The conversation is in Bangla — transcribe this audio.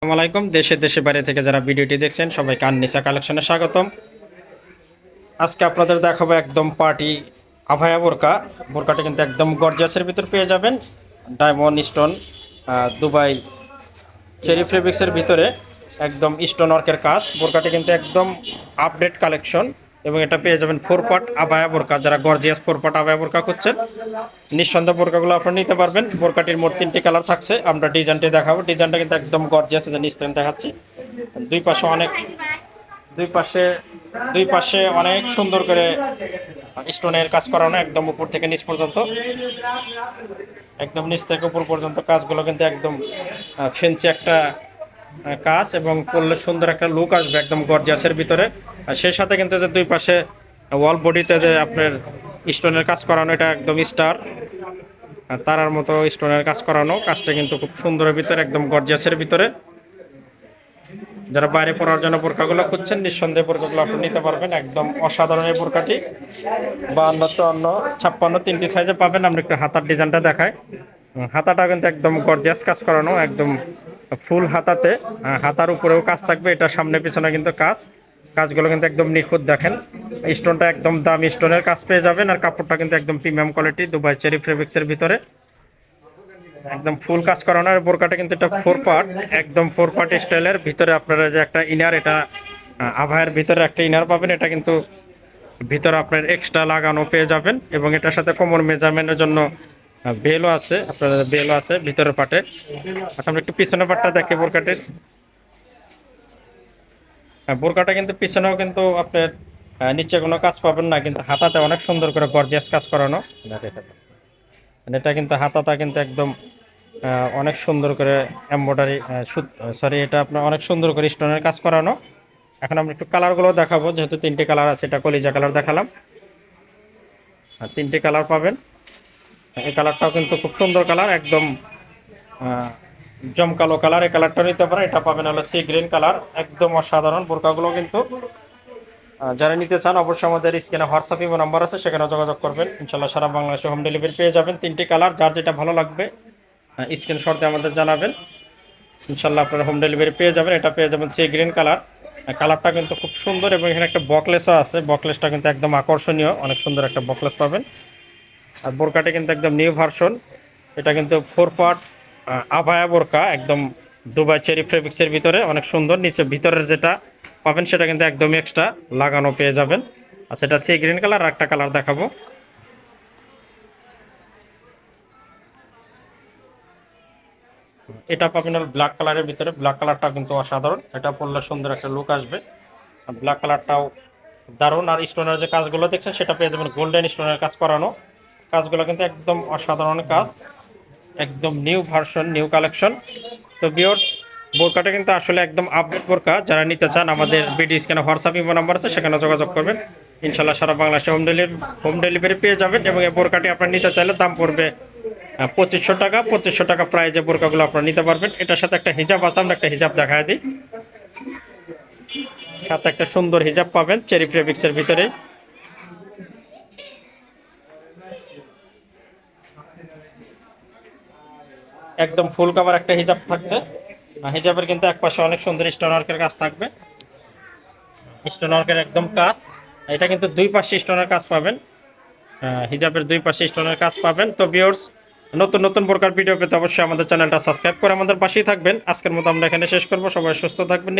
আসসালামু আলাইকুম। দেশে দেশে বাইরে থেকে যারা ভিডিওটি দেখছেন, সবাইকে আননিসা কালেকশনে স্বাগতম। আজকে আপনাদের দেখাবো একদম পার্টি আভায়া বোরকা। বোরকাটা কিন্তু একদম গর্জাসের ভিতর পেয়ে যাবেন। ডায়মন্ড, স্টোন দুবাই চেরি ফেব্রিক্সের ভিতরে একদম স্টোন ওয়ার্কের কাজ। বোরকাটি কিন্তু একদম আপডেট কালেকশন। এবং এটা পেয়ে যাবেন ফোর পার্ট আবায়া বোরকা। যারা গর্জিয়াস ফোর পার্ট আবায়া বোরকা করছেন নিঃসন্দেহ বোরকাগুলো আপনারা নিতে পারবেন। বোরকাটির মোট তিনটি কালার থাকছে। আমরা ডিজাইনটি দেখাবো। ডিজাইনটা কিন্তু একদম গর্জিয়াস যে নিস্তেন দেখাচ্ছি। দুই পাশে অনেক দুই পাশে দুই পাশে অনেক সুন্দর করে স্টোনের কাজ করানো, একদম উপর থেকে নিচ পর্যন্ত। একদম নিচ থেকে উপর পর্যন্ত কাজগুলো কিন্তু একদম ফেন্সি একটা কাজ এবং করলে সুন্দর একটা লুক আসবে একদম গর্জিয়াসের ভিতরে। আর সেই সাথে কিন্তু যে দুই পাশে ওয়াল বডিতে যে আপনার স্টোনের কাজ করানো এটা একদম স্টার তারার মতো স্টোনের কাজ করানো কাজটা কিন্তু খুব সুন্দরের ভিতরে একদম গর্জিয়াসের ভিতরে। যারা বাইরে পড়ার জন্য বোরকাগুলো খুঁজছেন নিঃসন্দেহে বোরকাগুলো আপনি নিতে পারবেন। একদম অসাধারণ এই বোরকাটি বান্ন চুয়ান্ন ছাপ্পান্ন তিনটি সাইজে পাবেন। আমরা একটু হাতার ডিজাইনটা উম, হাতাটা কিন্তু একদম গর্জিয়াস কাজ করানো একদম ফুল হাতাতে হাতার উপরেও কাজ থাকবে, এটা সামনে পিছনে কিন্তু কাজ। কাজগুলো কিন্তু একদম নিখুঁত দেখেন। স্টোনটা একদম দাম স্টোনের কাজ পেয়ে যাবেন, আর কাপড়টা কিন্তু একদম প্রিমিয়াম কোয়ালিটি, দুবাই চেরি ফেব্রিক্সের ভিতরে। একদম ফুল কাজ করানো আর বোরকাটা কিন্তু এটা ফোর পার্ট, একদম ফোর পার্ট স্টাইলের। ভিতরে আপনারা যে একটা ইনার, এটা আভায়ের ভিতরে একটা ইনার পাবেন, এটা কিন্তু ভিতরে আপনার এক্সট্রা লাগানো পেয়ে যাবেন, এবং এটার সাথে কোমর মেজারমেন্টের জন্য বেলও আছে আপনার বেলও আছে ভিতরের পাটে। আচ্ছা আমরা একটু পিছনের পাটটা দেখি বোরকাটের। হ্যাঁ বোরকাটা কিন্তু পিছনেও কিন্তু আপনার নিচে কোনো কাজ পাবেন না, কিন্তু হাতাতে অনেক সুন্দর করে গর্জিয়াস কাজ করানো। এটা কিন্তু হাতাটা কিন্তু একদম অনেক সুন্দর করে এম্বয়ডারি সরি এটা আপনার অনেক সুন্দর করে স্টোনের কাজ করানো। এখন আমরা একটু কালারগুলো দেখাবো, যেহেতু তিনটে কালার আছে, এটা কলিজা কালার দেখালাম। আর তিনটে কালার পাবেন। এই কালারটাও কিন্তু খুব সুন্দর কালার, একদম জমকালো কালার। এই কালারটা নিতে পারেন, এটা পাবেন হলো সি গ্রিন কালার, একদম অসাধারণ। বোরকাগুলো কিন্তু যারা নিতে চান অবশ্যই আমাদের স্ক্রিনে হোয়াটসঅ্যাপ ইমো নাম্বার আছে, সেখানে যোগাযোগ করবেন। ইনশাল্লাহ সারা বাংলাদেশে হোম ডেলিভারি পেয়ে যাবেন। তিনটি কালার, যার যেটা ভালো লাগবে স্ক্রিনশট আমাদের জানাবেন। ইনশাল্লাহ আপনারা হোম ডেলিভারি পেয়ে যাবেন, এটা পেয়ে যাবেন সি গ্রিন কালার। কালারটা কিন্তু খুব সুন্দর এবং এখানে একটা বকলেসও আছে। বকলেসটা কিন্তু একদম আকর্ষণীয়, অনেক সুন্দর একটা বকলেস পাবেন। আর বোরকাটা কিন্তু একদম নিউ ভার্সন এটা কিন্তু ফোর পার্ট আভায়া বোরকা, একদম দুবাই চেরি ফেব্রিক্সের ভিতরে, অনেক সুন্দর। নিচে ভিতরের যেটা পাবেন সেটা কিন্তু একদম এক্সট্রা লাগানো পেয়ে যাবেন। আর সেটা সি গ্রিন কালার আর একটা কালার দেখাবো। এটা পাবেন ব্ল্যাক কালারের ভিতরে। ব্ল্যাক কালারটা কিন্তু অসাধারণ। এটা পরলে সুন্দর একটা লুক আসবে। ব্ল্যাক কালারটাও দারুণ। আর স্টোনের যে কাজগুলো দেখছেন, সেটা পেয়ে যাবেন গোল্ডেন স্টোনের কাজ করানো। কাজগুলো কিন্তু একদম অসাধারণ কাজ, একদম নিউ ভার্সন, নিউ কালেকশন। তো বিয়র্স বোরকাটা কিন্তু আসলে একদম আপডেট বোরকা। যারা নিতে চান, আমাদের বিডি স্ক্যানে হোয়াটসঅ্যাপ ইমো নাম্বার আছে, সেখানে যোগাযোগ করবেন। ইনশাল্লাহ সারা বাংলাদেশে হোম ডেলিভারি হোম ডেলিভারি পেয়ে যাবেন এবং এই বোরকাটি আপনার নিতে চাইলে দাম পড়বে পঁচিশশো টাকা। পঁচিশশো টাকা প্রাইজে বোরকাগুলো আপনারা নিতে পারবেন। এটার সাথে একটা হিজাব আছে, আমরা একটা হিজাব দেখায় দিই। সাথে একটা সুন্দর হিজাব পাবেন চেরি ফেব্রিক্সের ভিতরে একদম ফুল কাভার একটা হিজাব থাকছে। হিজাবের কিন্তু এক পাশে অনেক সুন্দর স্টোন ওয়ার্কের কাজ থাকবে। স্টোন ওয়ার্কের একদম কাজ। এটা কিন্তু দুই পাশে স্টোনের কাজ পাবেন। হিজাবের দুই পাশে স্টোনের কাজ পাবেন। তো বিয়র্স নতুন নতুন প্রকার ভিডিও পেতে অবশ্যই আমাদের চ্যানেলটা সাবস্ক্রাইব করে আমাদের পাশেই থাকবেন। আজকের মতো আমরা এখানে শেষ করব। সবাই সুস্থ থাকবেন